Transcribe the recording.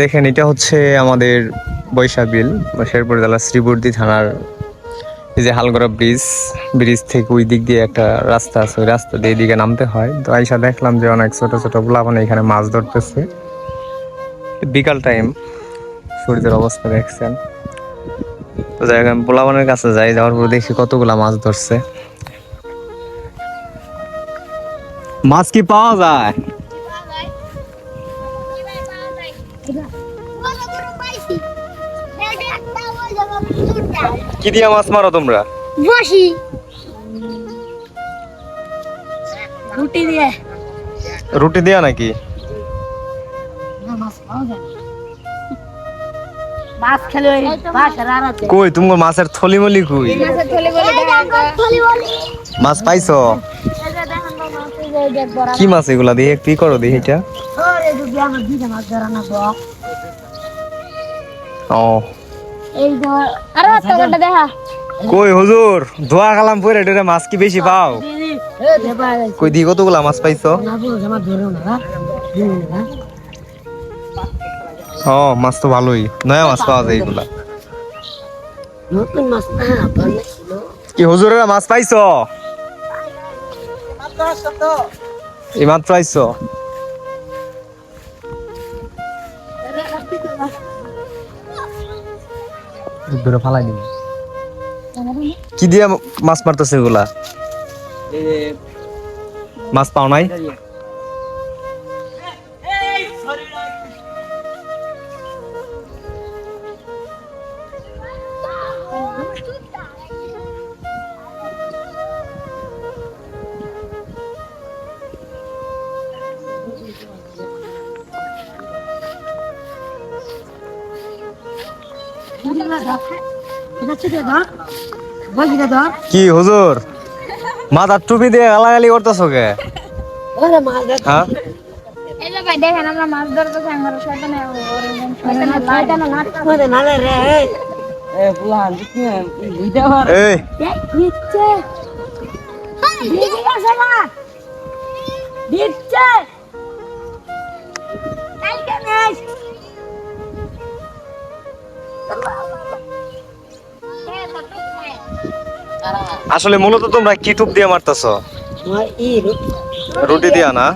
দেখেন, এটা হচ্ছে আমাদের বৈশাবিল শেরপুর জেলার শ্রীবর্দী থানার এই যে হালগড়া ব্রিজ ব্রিজ থেকে ওই দিক দিয়ে একটা রাস্তা আছে, ওই রাস্তা দিয়ে এদিকে নামতে হয়। তো আইসা দেখলাম যে অনেক ছোট ছোট পোলাপানে এখানে মাছ ধরতেছে। বিকাল টাইম, সূর্যের অবস্থা দেখছেন। তো যাই হোক কাছে যাই, যাওয়ার পর দেখি কতগুলা মাছ ধরছে। মাছ কি পাওয়া যায়? কি দিয়া মাছ মারো তোমরা? বসি। রুটি দিয়ে। রুটি দিয়া নাকি? মাছ পাওয়া যায় মাছ খেলে ওই বাসার আড়াতে। কই তোমার মাছের থলি মলি কই মাছের থলি বলে থলি বলি মাছ পাইছো? কি মাছ এগুলা? দিয়ে কি করো দেখি এটা? যদি আমার দিকে মাছ ধরা না এটা মাছ কি বেশি পাও? নয়া মাছ পাওয়া যায় এগুলা। কি হুজুরেরা মাছ পাইছো? এই মাত্র আইছো ধরে ফালাই দিবি। কি দিয়ে মাছ মারতেছে এগুলা? মাছ পাও নাই? কি হুজুর? মাথার টুপি দিয়ে গালাগালি করতেছো কে? দেখেন আমরা মাছ এই দিচ্ছে। আসলে মূলত তোমরা কি টুপ দিয়ে মারতেছো? রুটি দিয়া না?